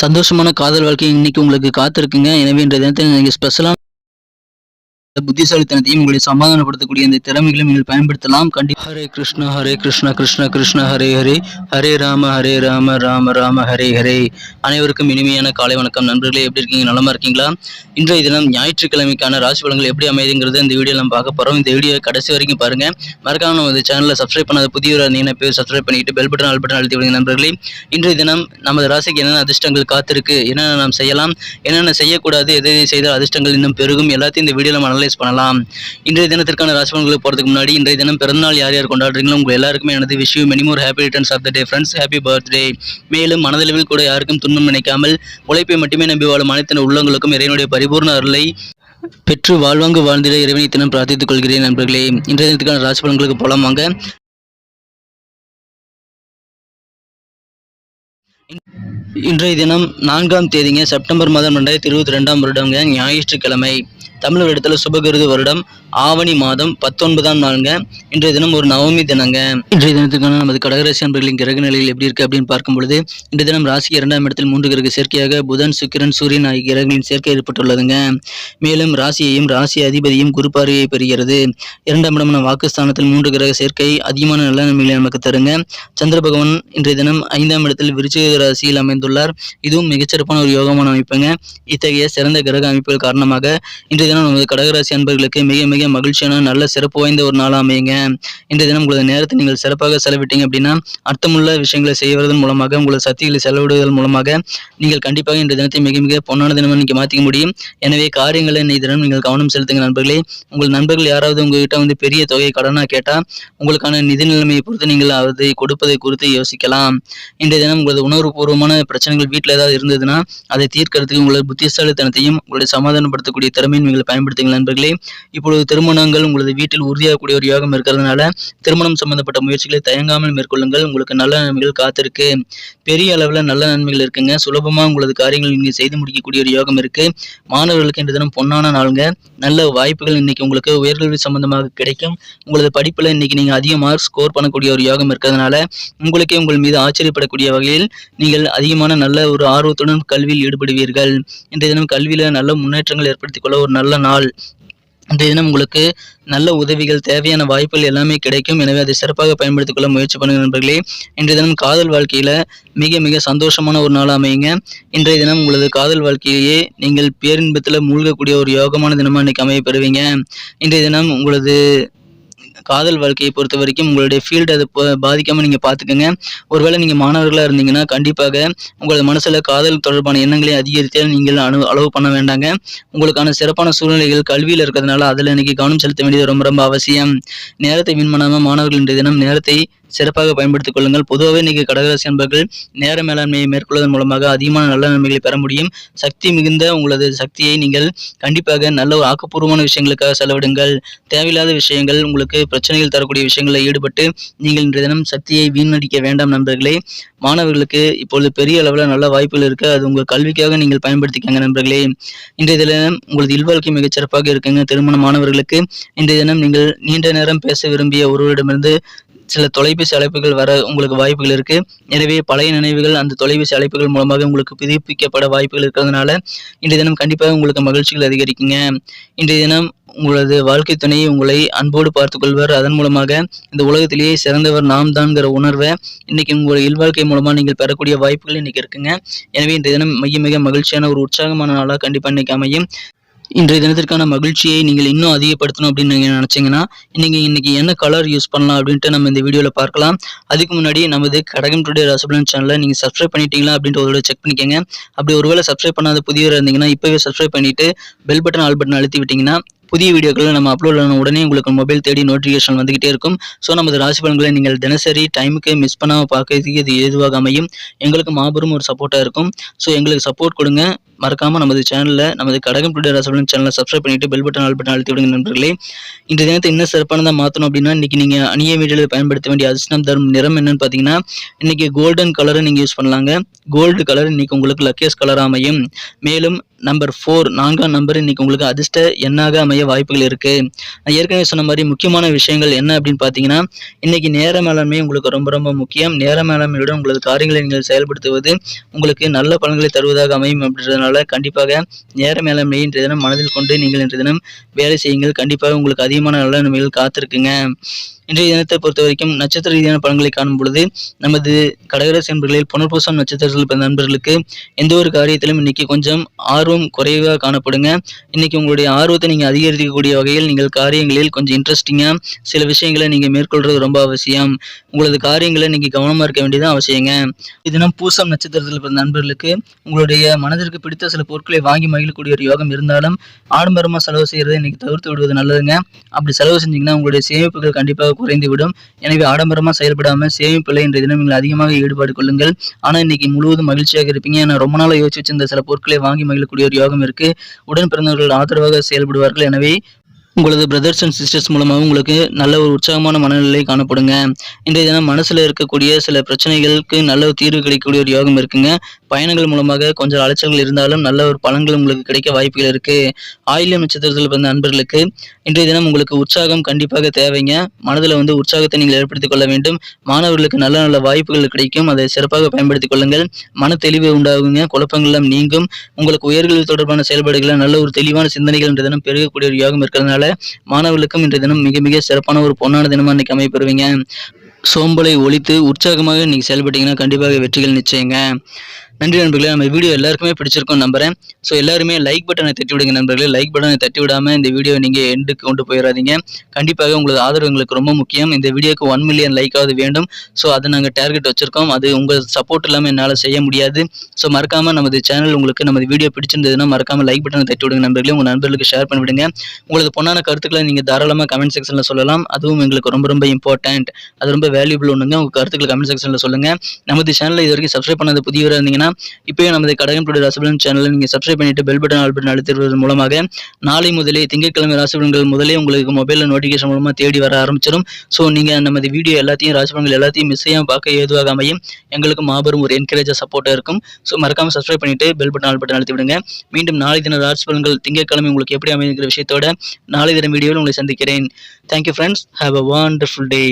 சந்தோஷமான காதல் வாழ்க்கை இன்னைக்கு உங்களுக்கு காத்திருக்குங்க. எனவே இன்றைய தினத்தை நீங்கள் ஸ்பெஷலாக புத்திசாலித்தனத்தையும் உங்களை சமாதானப்படுத்தக்கூடிய இந்த திறமைகளும் நீங்கள் பயன்படுத்தலாம். கண்டிப்பா ஹரே கிருஷ்ணா ஹரே கிருஷ்ணா கிருஷ்ண கிருஷ்ண ஹரே ஹரே. ஹரே ராம ஹரே ராம ராம ராம ஹரே ஹரே. அனைவருக்கும் இனிமையான காலை வணக்கம். நண்பர்களே எப்படி இருக்கீங்க? நலமா இருக்கீங்களா? இன்றைய தினம் ஞாயிற்றுக்கிழமைக்கான ராசி பலன்கள் எப்படி அமைதுங்கிறது இந்த வீடியோ நம்ம பார்க்க போறோம். இந்த வீடியோ கடைசி வரைக்கும் பாருங்க. மறக்காம நம்ம இந்த சேனலை சப்ஸ்கிரைப் பண்ணாத புதிய நீங்க பேர் சப்ஸ்கிரைப் பண்ணிட்டு பெல் பட்டன் ஆல் பட்டன் அழுத்தி விடுங்க நண்பர்களே. இன்றைய தினம் நமது ராசிக்கு என்னென்ன அதிர்ஷ்டங்கள் காத்திருக்கு என்னென்ன நாம் செய்யலாம் என்னென்ன செய்யக்கூடாது எதை செய்தால் அதிர்ஷ்டங்கள் இன்னும் பெருகும் எல்லாத்தையும் இந்த வீடியோ நம்ம அனலைஸ் பண்ணலாம். இன்றைய தினத்திற்கான ராசிபலன்களுக்கு போகிறதுக்கு முன்னாடி இன்றைய தினம் பிறந்தநாள் யார் யார் கொண்டாடுறீங்களோ உங்கள் எல்லாருக்குமே எனது விஷயம் many more happy returns of the day friends happy birthday மேலும் மனதளவில் கூட யாருக்கும் துன்பம் நினைக்காமல் உழைப்பை மட்டுமே நம்பி வாழும் அனைத்து உள்ளங்களுக்கும் இறைவனுடைய பரிபூர்ண அருளை பெற்று வாழ்வாங்கு வாழ்ந்திட இறைவனை தினம் பிரார்த்தித்துக் கொள்கிறேன் நண்பர்களே. இன்றைய தினத்துக்கான ராசிபலன்களுக்கு போலாம் வாங்க. இன்றைய தினம் நான்காம் தேதிங்க செப்டம்பர் மாதம் ரெண்டாயிரத்தி இருபத்தி ரெண்டாம் வருடங்க ஞாயிற்றுக்கிழமை. தமிழ் இடத்துல சுபகிருது வருடம் ஆவணி மாதம் பத்தொன்பதாம் நாளுங்க. இன்றைய தினம் ஒரு நவமி தினங்க. இன்றைய தினத்துக்கான நமது கடகராசி அன்பர்களின் கிரக நிலையில் எப்படி இருக்கு அப்படின்னு பார்க்கும் பொழுது இன்றைய தினம் ராசி இரண்டாம் இடத்தில் மூன்று கிரக சேர்க்கையாக புதன் சுக்கிரன் சூரியன் ஆகிய கிரகங்களின் சேர்க்கை ஏற்பட்டுள்ளதுங்க. மேலும் ராசியையும் ராசி அதிபதியும் குரு பெறுகிறது. இரண்டாம் இடமான வாக்குஸ்தானத்தில் மூன்று கிரக சேர்க்கை அதிகமான நல்ல நன்மைகளை நமக்கு தருங்க. சந்திர பகவான் இன்றைய தினம் ஐந்தாம் இடத்தில் விருச்சிக ராசியில் அமைந்துள்ளார். இதுவும் மிகச்சிறப்பான ஒரு யோகமான அமைப்புங்க. இத்தகைய சிறந்த கிரக அமைப்புகள் காரணமாக இன்றைய தினம் நமது கடகராசி அன்பர்களுக்கு மிக மிக மகிழ்ச்சியான நல்ல சிறப்பு வாய்ந்த ஒரு நாளாக அமையுங்க. இன்றைய தினம் உங்களது நேரத்தை நீங்கள் சிறப்பாக செலவிட்டீங்க அப்படின்னா அர்த்தமுள்ள விஷயங்களை செய்வதன் மூலமாக உங்களது சக்திகளை செலவிடுவதன் மூலமாக நீங்கள் கண்டிப்பாக இன்றைய தினத்தை மிக மிக பொன்னான தினமாக நீங்கள் மாற்றிக்க முடியும். எனவே காரியங்களை இன்றைய தினம் நீங்கள் கவனம் செலுத்துங்க நண்பர்களே. உங்கள் நண்பர்கள் யாராவது உங்ககிட்ட வந்து பெரிய தொகையை கடனாக கேட்டால் உங்களுக்கான நிதி நிலைமையை பொறுத்து நீங்கள் அதை கொடுப்பதை குறித்து யோசிக்கலாம். இன்றைய தினம் உங்களது உணர்வுபூர்வமான பிரச்சனைகள் வீட்டில் ஏதாவது இருந்ததுன்னா அதை தீர்க்கறதுக்கு உங்களது புத்திசாலித்தனத்தையும் உங்களுடைய சமாதானப்படுத்தக்கூடிய திறமையும் நீங்கள் பயன்படுத்துங்கள். நண்பர்களே இப்பொழுது திருமணங்கள் உங்களது வீட்டில் உறுதியாகக்கூடிய ஒரு யோகம் இருக்கிறதுனால திருமணம் சம்பந்தப்பட்ட முயற்சிகளை தயங்காமல் மேற்கொள்ளுங்கள். உங்களுக்கு நல்ல நன்மைகள் காத்திருக்கு. பெரிய அளவில் நல்ல நன்மைகள் இருக்குங்க. சுலபமாக உங்களது காரியங்கள் நீங்கள் செய்து முடிக்கக்கூடிய ஒரு யோகம் இருக்கு. மாணவர்களுக்கு இன்று தினம் பொன்னான நாளுங்க. நல்ல வாய்ப்புகள் இன்னைக்கு உங்களுக்கு உயர்கல்வி சம்பந்தமாக கிடைக்கும். உங்களது படிப்பில் இன்னைக்கு நீங்கள் அதிக மார்க் ஸ்கோர் பண்ணக்கூடிய ஒரு யோகம் இருக்கிறதுனால உங்களுக்கே உங்கள் மீது ஆச்சரியப்படக்கூடிய வகையில் நீங்கள் அதிகமான நல்ல ஒரு ஆர்வத்துடன் கல்வியில் ஈடுபடுவீர்கள். இன்றைய தினம் கல்வியில் நல்ல முன்னேற்றங்கள் ஏற்படுத்திக் கொள்ள ஒரு நல்ல நாள். இன்றைய தினம் உங்களுக்கு நல்ல உதவிகள் தேவையான வாய்ப்புகள் எல்லாமே கிடைக்கும். எனவே அதை சிறப்பாக பயன்படுத்திக் கொள்ள முயற்சி பண்ணுங்க நண்பர்களே. இன்றைய தினம் காதல் வாழ்க்கையில மிக மிக சந்தோஷமான ஒரு நாள் அமையுங்க. இன்றைய தினம் உங்களது காதல் வாழ்க்கையிலேயே நீங்கள் பேரின்பத்தில் மூழ்கக்கூடிய ஒரு யோகமான தினமா இன்றைக்கு அமைய பெறுவீங்க. இன்றைய தினம் உங்களது காதல் வாழ்க்கையை பொறுத்த வரைக்கும் உங்களுடைய ஃபீல்டு அதை பாதிக்காமல் நீங்கள் பார்த்துக்கோங்க ஒருவேளை நீங்கள் மாணவர்களாக இருந்தீங்கன்னா கண்டிப்பாக உங்களது மனசில் காதல் தொடர்பான எண்ணங்களை அதிகரித்தால் நீங்கள் அனு அளவு பண்ண வேண்டாங்க. உங்களுக்கான சிறப்பான சூழ்நிலைகள் கல்வியில் இருக்கிறதுனால அதில் இன்னைக்கு கவனம் செலுத்த வேண்டியது ரொம்ப ரொம்ப அவசியம். நேரத்தை வீண் பண்ணாமல் மாணவர்கள் இன்றைய தினம் நேரத்தை சிறப்பாக பயன்படுத்திக் கொள்ளுங்கள். பொதுவாகவே நீங்கள் கடகராசி என்பர்கள் நேர மேலாண்மையை மேற்கொள்வதன் மூலமாக அதிகமான நல்ல நன்மைகளை பெற முடியும். சக்தி மிகுந்த உங்களது சக்தியை நீங்கள் கண்டிப்பாக நல்ல ஒரு ஆக்கப்பூர்வமான விஷயங்களுக்காக செலவிடுங்கள். தேவையில்லாத விஷயங்கள் உங்களுக்கு பிரச்சனைகள் தரக்கூடிய விஷயங்களில் ஈடுபட்டு நீங்கள் இன்றைய தினம் சக்தியை வீணடிக்க வேண்டாம் நண்பர்களே. மாணவர்களுக்கு இப்பொழுது பெரிய அளவில் நல்ல வாய்ப்புகள் இருக்கு. அது உங்கள் கல்விக்காக நீங்கள் பயன்படுத்திக்கங்க நண்பர்களே. இன்றைய தினம் உங்களது இல்வாழ்க்கை மிகச்சிறப்பாக இருக்குங்க. திருமண மாணவர்களுக்கு இன்றைய தினம் நீங்கள் நீண்ட நேரம் பேச விரும்பிய ஒருவரிடமிருந்து சில தொலைபேசி அழைப்புகள் வர உங்களுக்கு வாய்ப்புகள் இருக்கு. எனவே பழைய நினைவுகள் அந்த தொலைபேசி அழைப்புகள் மூலமாக உங்களுக்கு புதுப்பிக்கப்பட வாய்ப்புகள் இருக்கிறதுனால இன்றைய தினம் கண்டிப்பாக உங்களுக்கு மகிழ்ச்சிகள் அதிகரிக்குங்க. இன்றைய தினம் உங்களது வாழ்க்கை துணையை உங்களை அன்போடு பார்த்து கொள்வர். அதன் மூலமாக இந்த உலகத்திலேயே சிறந்தவர் நாம் தான்ங்கிற உணர்வை இன்னைக்கு உங்களுடைய இல்வாழ்க்கை மூலமாக நீங்கள் பெறக்கூடிய வாய்ப்புகள் இன்னைக்கு இருக்குங்க. எனவே இன்றைய தினம் மிக மிக மகிழ்ச்சியான ஒரு உற்சாகமான நாளாக கண்டிப்பாக இன்னைக்கு அமையும். இன்றைய தினத்திற்கான மகிழ்ச்சியை நீங்கள் இன்னும் அதிகப்படுத்தணும் அப்படின்னு நீங்கள் நினச்சிங்கன்னா நீங்கள் இன்னைக்கு என்ன கலர் யூஸ் பண்ணலாம் அப்படின்ட்டு நம்ம இந்த வீடியோவில் பார்க்கலாம். அதுக்கு முன்னாடி நமது கடகம் டுடே ரசபலன் சேனலை நீங்கள் சப்ஸ்கிரைப் பண்ணிட்டீங்களா அப்படின்ட்டு ஒரு செக் பண்ணிக்கோங்க. அப்படி ஒருவேளை சப்ஸ்கிரைப் பண்ணாத புதியவர் இருந்தீங்கன்னா இப்போவே சப்ஸ்கிரைப் பண்ணிட்டு பெல் பட்டன் ஆல் பட்டன் அழுத்தி விட்டிங்கன்னா புதிய வீடியோக்களை நம்ம அப்லோட் பண்ண உடனே உங்களுக்கு மொபைல் தேடி நோட்டிஃபிகேஷன் வந்துகிட்டே இருக்கும். ஸோ நமது ராசி பலன்களை நீங்கள் தினசரி டைமுக்கு மிஸ் பண்ணாமல் பார்க்கறதுக்கு இது எதுவாக அமையும். எங்களுக்கு மாபெரும் ஒரு சப்போர்ட்டாக இருக்கும். ஸோ எங்களுக்கு சப்போர்ட் கொடுங்க. மறக்காமல் நமது சேனலில் நமது கடகம் டுடே சேனலை சப்ஸ்கிரைப் பண்ணிட்டு பெல் பட்டன் ஆல் பட்டன் அழுத்தி விடுங்க நண்பர்களே. இந்த தினத்தை இன்னும் சிறப்பானதாக மாற்றணும் அப்படின்னா இன்னைக்கு நீங்கள் அணிய வீடியோவில் பயன்படுத்த வேண்டிய அதிர்ஷ்டம் தரும் நிறம் என்னன்னு பார்த்தீங்கன்னா இன்னைக்கு கோல்டன் கலரை நீங்கள் யூஸ் பண்ணலாங்க. கோல்டு கலர் இன்னைக்கு உங்களுக்கு லக்கியஸ் கலர் அமையும். மேலும் நம்பர் ஃபோர் நான்காம் நம்பர் இன்னைக்கு உங்களுக்கு அதிர்ஷ்ட எண்ணாக அமைய வாய்ப்புகள் இருக்கு. நான் ஏற்கனவே சொன்ன மாதிரி முக்கியமான விஷயங்கள் என்ன அப்படின்னு பார்த்தீங்கன்னா இன்னைக்கு நேர மேலாண்மை உங்களுக்கு ரொம்ப ரொம்ப முக்கியம். நேர மேலாண்மையுடன் உங்களது காரியங்களை நீங்கள் செயல்படுத்துவது உங்களுக்கு நல்ல பலன்களை தருவதாக அமையும் அப்படின்றதுனால கண்டிப்பாக நேர மேலாண்மை இன்றைய தினம் மனதில் கொண்டு நீங்கள் இன்றைய தினம் வேலை செய்யுங்கள். கண்டிப்பாக உங்களுக்கு அதிகமான நல்ல நன்மைகள் காத்திருக்குங்க. இன்றைய தினத்தை பொறுத்த வரைக்கும் நட்சத்திர ரீதியான பலன்களை காணும் பொழுது நமது கடகராசி நண்பர்களில் புனர்பூசம் நட்சத்திரத்தில் பிறந்த நண்பர்களுக்கு எந்த ஒரு காரியத்திலும் இன்னைக்கு கொஞ்சம் ஆர்வம் குறைவாக காணப்படுங்க. இன்னைக்கு உங்களுடைய ஆர்வத்தை நீங்கள் அதிகரிக்கக்கூடிய வகையில் நீங்கள் காரியங்களில் கொஞ்சம் இன்ட்ரெஸ்டிங்காக சில விஷயங்களை நீங்கள் மேற்கொள்வது ரொம்ப அவசியம். உங்களது காரியங்களை நீங்கள் கவனமாக இருக்க வேண்டியது அவசியங்க. தினம் பூசம் நட்சத்திரத்தில் பிறந்த நண்பர்களுக்கு உங்களுடைய மனதிற்கு பிடித்த சில பொருட்களை வாங்கி மகிழக்கூடிய ஒரு யோகம் இருந்தாலும் ஆடம்பரமாக செலவு செய்கிறதை இன்னைக்கு தவிர்த்து விடுவது நல்லதுங்க. அப்படி செலவு செஞ்சீங்கன்னா உங்களுடைய சேமிப்புகள் கண்டிப்பாக குறைந்துவிடும். எனவே ஆடம்பரமாக செயல்படாமல் சேமிப்பில் இன்றைய தினம் நீங்கள் அதிகமாக ஈடுபாடு கொள்ளுங்கள். ஆனால் இன்னைக்கு முழுவதும் மகிழ்ச்சியாக இருப்பீங்க. ஏன்னா ரொம்ப நாளாக யோசிச்சு வச்சிருந்த சில பொருட்களை வாங்கி மகிழக்கூடிய ஒரு யோகம் இருக்கு. உடன் பிறந்தவர்கள் ஆதரவாக செயல்படுவார்கள். எனவே உங்களது பிரதர்ஸ் அண்ட் சிஸ்டர்ஸ் மூலமாக உங்களுக்கு நல்ல ஒரு உற்சாகமான மனநிலை காணப்படுங்க. இன்றைய தினம் மனசில் இருக்கக்கூடிய சில பிரச்சனைகளுக்கு நல்ல ஒரு தீர்வு கிடைக்கக்கூடிய ஒரு யோகம் இருக்குங்க. பயணங்கள் மூலமாக கொஞ்சம் அலைச்சல்கள் இருந்தாலும் நல்ல ஒரு பலன்கள் உங்களுக்கு கிடைக்க வாய்ப்புகள் இருக்கு. ஆயில்யம் நட்சத்திரத்தில் பிறந்த நண்பர்களுக்கு இன்றைய தினம் உங்களுக்கு உற்சாகம் கண்டிப்பாக தேவைங்க. மனதில் வந்து உற்சாகத்தை நீங்கள் ஏற்படுத்திக் கொள்ள வேண்டும். மாணவர்களுக்கு நல்ல நல்ல வாய்ப்புகள் கிடைக்கும். அதை சிறப்பாக பயன்படுத்திக் கொள்ளுங்கள். மன தெளிவு உண்டாகுங்க. குழப்பங்கள்லாம் நீங்கும். உங்களுக்கு உயர்கல்வி தொடர்பான செயல்பாடுகளில் நல்ல ஒரு தெளிவான சிந்தனைகள் இன்றைய தினம் பெருகக்கூடிய ஒரு யோகம் இருக்கிறதுனால மாணவர்களுக்கும் இன்றைய தினம் மிக மிக சிறப்பான ஒரு பொன்னான தினமாக இன்னைக்கு அமைப்பெறுவீங்க சோம்பலை ஒழித்து உற்சாகமாக நீங்கள் செயல்பட்டீங்கன்னா கண்டிப்பாக வெற்றிகள் நிச்சயங்க. நன்றி நண்பர்களே. நம்ம வீடியோ எல்லாருக்குமே பிடிச்சிருக்கும் நம்புறேன். ஸோ எல்லாருமே லைக் பட்டனை தட்டி விடுங்க நண்பர்களே. லைக் பட்டனை தட்டி விடாமல் இந்த வீடியோ நீங்கள் எண்டுக்கு கொண்டு போயிடாதீங்க கண்டிப்பாக உங்களது ஆதரவு எங்களுக்கு ரொம்ப முக்கியம். இந்த வீடியோக்கு ஒன் மில்லியன் லைக்காவது வேண்டும். ஸோ அதை நாங்கள் டார்கெட் வச்சுருக்கோம். அது உங்கள் சப்போர்ட் இல்லாமல் என்னால் செய்ய முடியாது. ஸோ மறக்காமல் நமது சேனல் உங்களுக்கு நமது வீடியோ பிடிச்சிருந்ததுன்னா மறக்காமல் லைக் பட்டனை தட்டி விடுங்க நண்பர்களே. உங்கள் நண்பர்களுக்கு ஷேர் பண்ணிவிடுங்க உங்களது பொண்ணான கருத்துக்களை நீங்கள் தாராளமாக கமெண்ட் செக்ஷனில் சொல்லலாம். அதுவும் எங்களுக்கு ரொம்ப ரொம்ப இம்பார்ட்டன்ட் அது ரொம்ப வேல்யூபிள் ஒன்றுங்க உங்கள் கருத்துக்களை கமெண்ட் செக்ஷனில் சொல்லுங்கள் நமது சேனலில் இது வரைக்கும் சப்ஸ்கிரைப் பண்ணாத புதியவராக இருந்தீங்கன்னா இப்போயே நமது கடகம் டுடே ராசிபலன் சேனலை நீங்கள் சப்ஸ்கிரைப் பண்ணிட்டு பெல் பட்டன் ஆல் பட்டன் அழுத்துவதன் மூலமாக நாளை முதலே திங்கட்கிழமை ராசிபலன்கள் முதலே உங்களுக்கு மொபைலில் நோட்டிஃபிகேஷன் மூலமாக தேடி வர ஆரம்பிச்சிடும். ஸோ நீங்கள் நமது வீடியோ எல்லாத்தையும் ராசிபலன்கள் எல்லாத்தையும் மிஸ் செய்யாமல் பார்க்க ஏதுவாக அமையும். எங்களுக்கு மாபெரும் ஒரு என்கரேஜாக சப்போர்ட்டாக இருக்கும். ஸோ மறக்காமல் சப்ஸ்கிரைப் பண்ணிட்டு பெல் பட்டன் ஆல் பட்டன் அழுத்தி விடுங்க மீண்டும் நாளை தின ராசிபலன்கள் திங்கட்கிழமை உங்களுக்கு எப்படி அமைங்கிற விஷயத்தோட நாளை தின வீடியோவில் உங்களை சந்திக்கிறேன். Thank you friends have a wonderful day